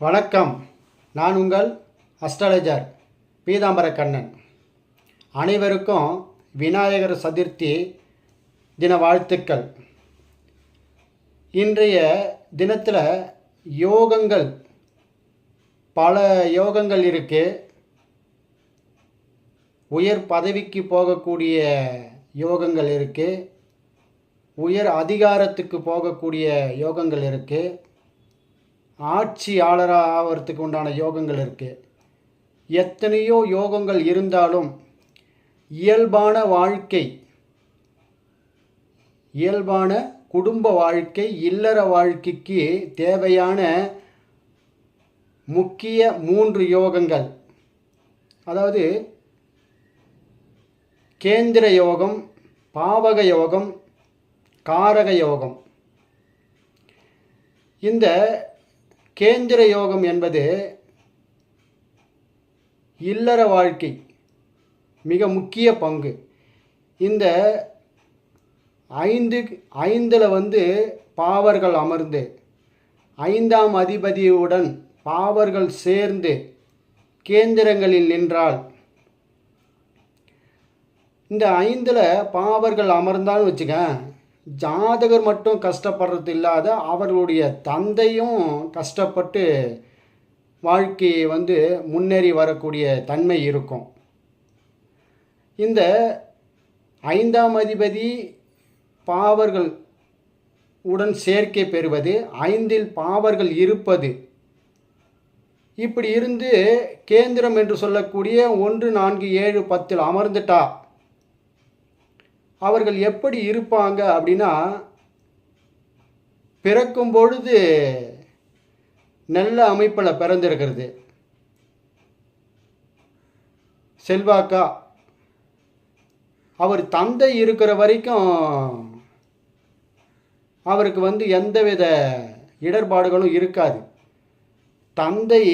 வணக்கம். நான் உங்கள் அஸ்ட்ராலஜர் பீதாம்பர கண்ணன் அனைவருக்கும் விநாயகர் சதுர்த்தி தின வாழ்த்துக்கள். இன்றைய தினத்தில் யோகங்கள் பல யோகங்கள் இருக்குது உயர் பதவிக்கு போகக்கூடிய யோகங்கள் இருக்குது உயர் அதிகாரத்துக்கு போகக்கூடிய யோகங்கள் இருக்குது ஆட்சியாளராக ஆகிறதுக்கு உண்டான யோகங்கள் இருக்குது எத்தனையோ யோகங்கள் இருந்தாலும் இயல்பான வாழ்க்கை இயல்பான குடும்ப வாழ்க்கை இல்லற வாழ்க்கைக்கு தேவையான முக்கிய மூன்று யோகங்கள். அதாவது கேந்திர யோகம் பாவக யோகம் காரக யோகம். இந்த கேந்திர யோகம் என்பது இல்லற வாழ்க்கை மிக முக்கிய பங்கு. இந்த ஐந்து ஐந்தில் வந்து பாவர்கள் அமர்ந்து ஐந்தாம் அதிபதியுடன் பாவர்கள் சேர்ந்து கேந்திரங்களில் நின்றால் இந்த ஐந்தில் பாவர்கள் அமர்ந்தாலும் வச்சுக்க ஜாதகர் மட்டும் கஷ்டப்படுறது இல்லாத அவர்களுடைய தந்தையும் கஷ்டப்பட்டு வாழ்க்கையை வந்து முன்னேறி வரக்கூடிய தன்மை இருக்கும். இந்த ஐந்தாம் அதிபதி பாவர்கள் உடன் சேர்க்கை பெறுவது ஐந்தில் பாவர்கள் இருப்பது. இப்படி இருந்து கேந்திரம் என்று சொல்லக்கூடிய ஒன்று நான்கு ஏழு பத்தில் அமர்ந்துட்டா அவர்கள் எப்படி இருப்பாங்க அப்படின்னா பிறக்கும் பொழுது நல்ல அமைப்பில் பிறந்திருக்கிறது. செல்வாக்கா அவர் தந்தை இருக்கிற வரைக்கும் அவருக்கு வந்து எந்தவித இடர்பாடுகளும் இருக்காது. தந்தை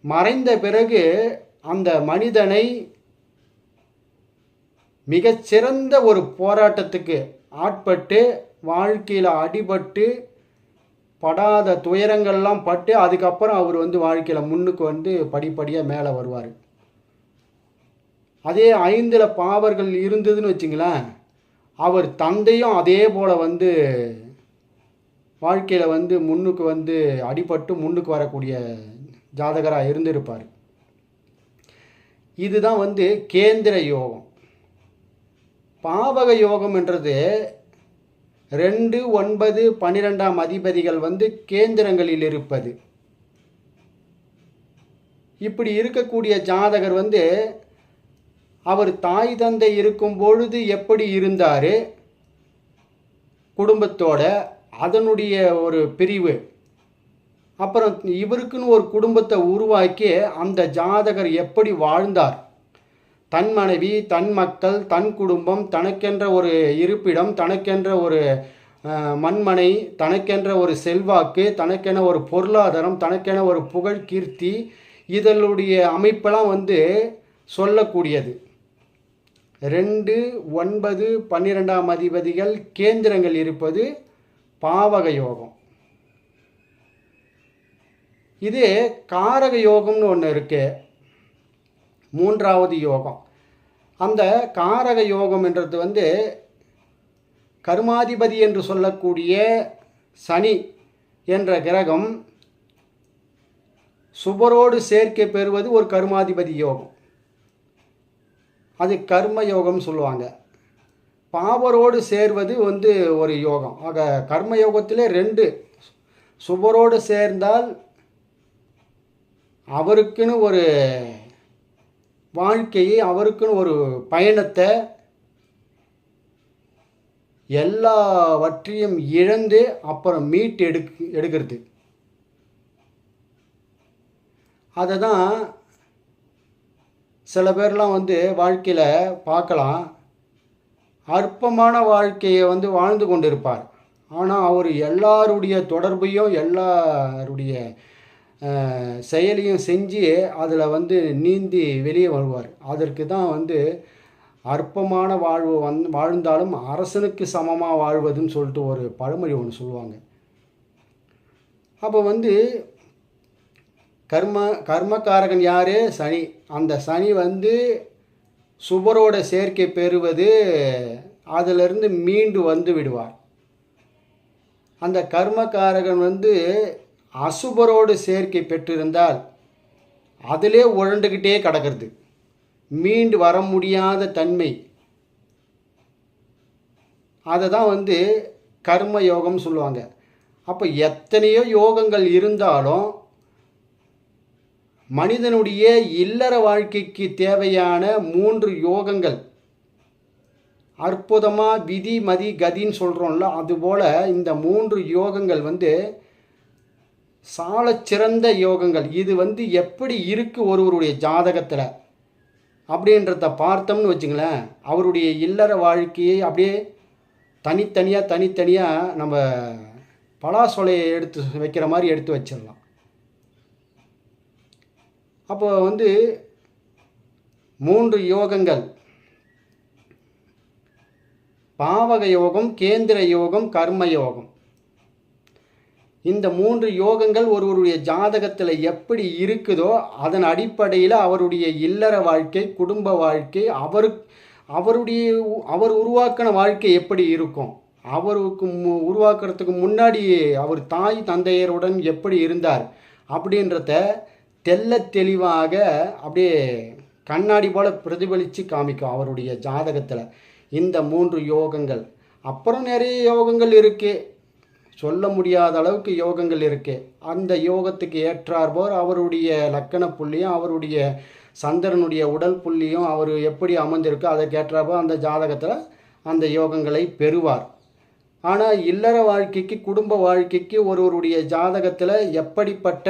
மறைந்த பிறகு அந்த மனிதனை மிகச்சிறந்த ஒரு போராட்டத்துக்கு ஆட்பட்டு வாழ்க்கையில் அடிபட்டு படாத துயரங்கள்லாம் பட்டு அதுக்கப்புறம் அவர் வந்து வாழ்க்கையில் முன்னுக்கு வந்து படிப்படியாக மேலே வருவார். அதே ஐந்தில் பாவர்கள் இருந்ததுன்னு வச்சுங்களேன் அவர் தந்தையும் அதே போல் வந்து வாழ்க்கையில் வந்து முன்னுக்கு வந்து அடிபட்டு முன்னுக்கு வரக்கூடிய ஜாதகராக இருந்திருப்பார். இதுதான் வந்து கேந்திர யோகம். பாவக யோகம் என்றது ரெண்டு ஒன்பது பன்னிரெண்டாம் அதிபதிகள் வந்து கேந்திரங்களில் இருப்பது. இப்படி இருக்கக்கூடிய ஜாதகர் வந்து அவர் தாய் தந்தை இருக்கும் பொழுது எப்படி இருந்தார்? குடும்பத்தோட அதனுடைய ஒரு பிரிவு. அப்புறம் இவருக்குன்னு ஒரு குடும்பத்தை உருவாக்கி அந்த ஜாதகர் எப்படி வாழ்ந்தார்? தன் மனைவி தன் மக்கள் தன் குடும்பம் தனக்கென்ற ஒரு இருப்பிடம் தனக்கென்ற ஒரு மண்மனை தனக்கென்ற ஒரு செல்வாக்கு தனக்கென ஒரு பொருளாதாரம் தனக்கென ஒரு புகழ் கீர்த்தி இதனுடைய அமைப்பெல்லாம் வந்து சொல்லக்கூடியது. ரெண்டு ஒன்பது பன்னிரெண்டாம் அதிபதிகள் கேந்திரங்கள் இருப்பது பாவக யோகம். இது காரக யோகம்னு ஒன்று இருக்குது மூன்றாவது யோகம். அந்த காரக யோகம் என்றது வந்து கர்மாதிபதி என்று சொல்லக்கூடிய சனி என்ற கிரகம் சுபரோடு சேர்க்கை பெறுவது ஒரு கர்மாதிபதி யோகம். அது கர்ம யோகம்னு சொல்லுவாங்க. பாவரோடு சேர்வது வந்து ஒரு யோகம். ஆக கர்ம யோகத்திலே ரெண்டு. சுபரோடு சேர்ந்தால் அவருக்குன்னு ஒரு வாழ்க்கையை அவருக்குன்னு ஒரு பயணத்தை எல்லாவற்றையும் இழந்து அப்புறம் மீட் எடுக் எடுக்கிறது. அதை தான் சில பேர்லாம் வந்து வாழ்க்கையில் பார்க்கலாம். அற்பமான வாழ்க்கையை வந்து வாழ்ந்து கொண்டிருப்பார். ஆனால் அவர் எல்லாருடைய தொடர்பையும் எல்லாருடைய செயலையும் செஞ்சு அதில் வந்து நீந்தி வெளியே வருவார். அதற்கு தான் வந்து அற்பமான வாழ்வு வந் வாழ்ந்தாலும் அரசனுக்கு சமமாக வாழ்வதுன்னு சொல்லிட்டு ஒரு பழமொழி ஒன்று சொல்லுவாங்க. அப்போ வந்து கர்ம கர்மக்காரகன் யார்? சனி. அந்த சனி வந்து சுபரோட சேர்க்கை பெறுவது அதிலிருந்து மீண்டு வந்து விடுவார். அந்த கர்மக்காரகன் வந்து அசுபரோடு சேர்க்கை பெற்றிருந்தால் அதிலே உழண்டுக்கிட்டே கிடக்கிறது. மீண்டு வர முடியாத தன்மை. அதை தான் வந்து கர்ம யோகம் சொல்லுவாங்க. அப்போ எத்தனையோ யோகங்கள் இருந்தாலும் மனிதனுடைய இல்லற வாழ்க்கைக்கு தேவையான மூன்று யோகங்கள். அற்புதமாக விதி மதி கதின்னு சொல்கிறோம்ல அதுபோல் இந்த மூன்று யோகங்கள் வந்து சால சிறந்த யோகங்கள். இது வந்து எப்படி இருக்குது ஒருவருடைய ஜாதகத்தில்? அப்படின்றத பார்த்தோம்னு வச்சுங்களேன் அவருடைய இல்லற வாழ்க்கையை அப்படியே தனித்தனியாக தனித்தனியாக நம்ம பலாசொலையை எடுத்து வைக்கிற மாதிரி எடுத்து வச்சிடலாம். அப்போ வந்து மூன்று யோகங்கள். பாவக யோகம் கேந்திர யோகம் கர்ம யோகம். இந்த மூன்று யோகங்கள் ஒருவருடைய ஜாதகத்தில் எப்படி இருக்குதோ அதன் அடிப்படையில் அவருடைய இல்லற வாழ்க்கை குடும்ப வாழ்க்கை அவரு அவருடைய அவர் உருவாக்கின வாழ்க்கை எப்படி இருக்கும்? அவருக்கு மு- உருவாக்குறதுக்கு முன்னாடி அவர் தாய் தந்தையருடன் எப்படி இருந்தார்? அப்படின்றத தெள்ள தெளிவாக அப்படியே கண்ணாடி போல பிரதிபலித்து காமிக்கும் அவருடைய ஜாதகத்தில் இந்த மூன்று யோகங்கள். அப்புறம் நிறைய யோகங்கள் இருக்குது சொல்ல முடியாத அளவுக்கு யோகங்கள் இருக்குது அந்த யோகத்துக்கு ஏற்றார்போர் அவருடைய லக்கண புள்ளியும் அவருடைய சந்திரனுடைய உடல் புள்ளியும் அவர் எப்படி அமர்ந்திருக்கோ அதற்கு ஏற்றாற்போ அந்த ஜாதகத்தில் அந்த யோகங்களை பெறுவார். ஆனால் இல்லற வாழ்க்கைக்கு குடும்ப வாழ்க்கைக்கு ஒருவருடைய ஜாதகத்தில் எப்படிப்பட்ட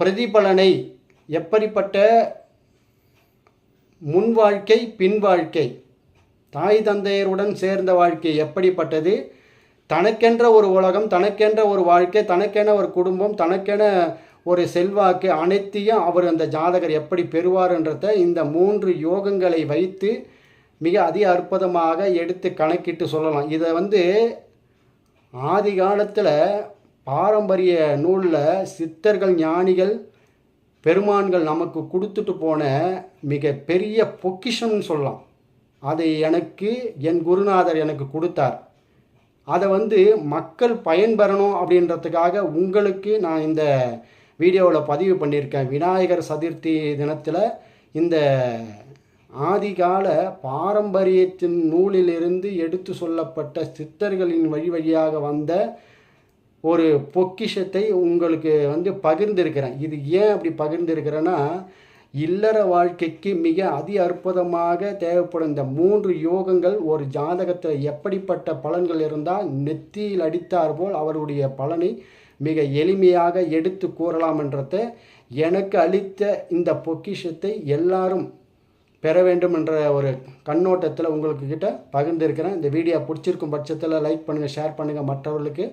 பிரதிபலனை எப்படிப்பட்ட முன் வாழ்க்கை பின் வாழ்க்கை தாய் தந்தையருடன் சேர்ந்த வாழ்க்கை எப்படிப்பட்டது? தனக்கென்ற ஒரு உலகம் தனக்கென்ற ஒரு வாழ்க்கை தனக்கென ஒரு குடும்பம் தனக்கென ஒரு செல்வாக்கு அனைத்தையும் அவர் அந்த ஜாதகர் எப்படி பெறுவார்ன்றத இந்த மூன்று யோகங்களை வைத்து மிக அதி அற்புதமாக எடுத்து கணக்கிட்டு சொல்லலாம். இதை வந்து ஆதி காலத்தில் பாரம்பரிய நூலில் சித்தர்கள் ஞானிகள் பெருமான்கள் நமக்கு கொடுத்துட்டு போன மிக பெரிய பொக்கிஷம்னு சொல்லலாம். அதை எனக்கு என் குருநாதர் எனக்கு கொடுத்தார். அதை வந்து மக்கள் பயன்பெறணும் அப்படின்றதுக்காக உங்களுக்கு நான் இந்த வீடியோவில் பதிவு பண்ணியிருக்கேன். விநாயகர் சதுர்த்தி தினத்தில் இந்த ஆதிகால பாரம்பரியத்தின் நூலிலிருந்து எடுத்து சொல்லப்பட்ட சித்தர்களின் வழி வழியாக வந்த ஒரு பொக்கிஷத்தை உங்களுக்கு வந்து பகிர்ந்திருக்கிறேன். இது ஏன் அப்படி பகிர்ந்திருக்கிறேன்னா இல்லற வாழ்க்கைக்கு மிக அதி அற்புதமாக தேவைப்படும் இந்த மூன்று யோகங்கள் ஒரு ஜாதகத்தில் எப்படிப்பட்ட பலன்கள் இருந்தால் நெத்தியில் அடித்தார் போல் அவருடைய பலனை மிக எளிமையாக எடுத்து கூறலாம் என்றதை எனக்கு அளித்த இந்த பொக்கிஷத்தை எல்லாரும் பெற வேண்டும் என்ற ஒரு கண்ணோட்டத்தில் உங்களுக்கு கிட்ட பகிர்ந்திருக்கிறேன். இந்த வீடியோ பிடிச்சிருக்கும் பட்சத்தில் லைக் பண்ணுங்கள் ஷேர் பண்ணுங்கள் மற்றவர்களுக்கு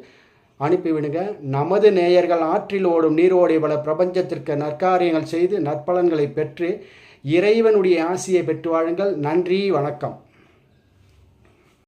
அனுப்பிவிடுங்க நமது நேயர்கள் ஆற்றில் ஓடும் நீரோடை பல பிரபஞ்சத்திற்கு நற்காரியங்கள் செய்து நற்பலன்களை பெற்று இறைவனுடைய ஆசியை பெற்று வாழுங்கள். நன்றி வணக்கம்.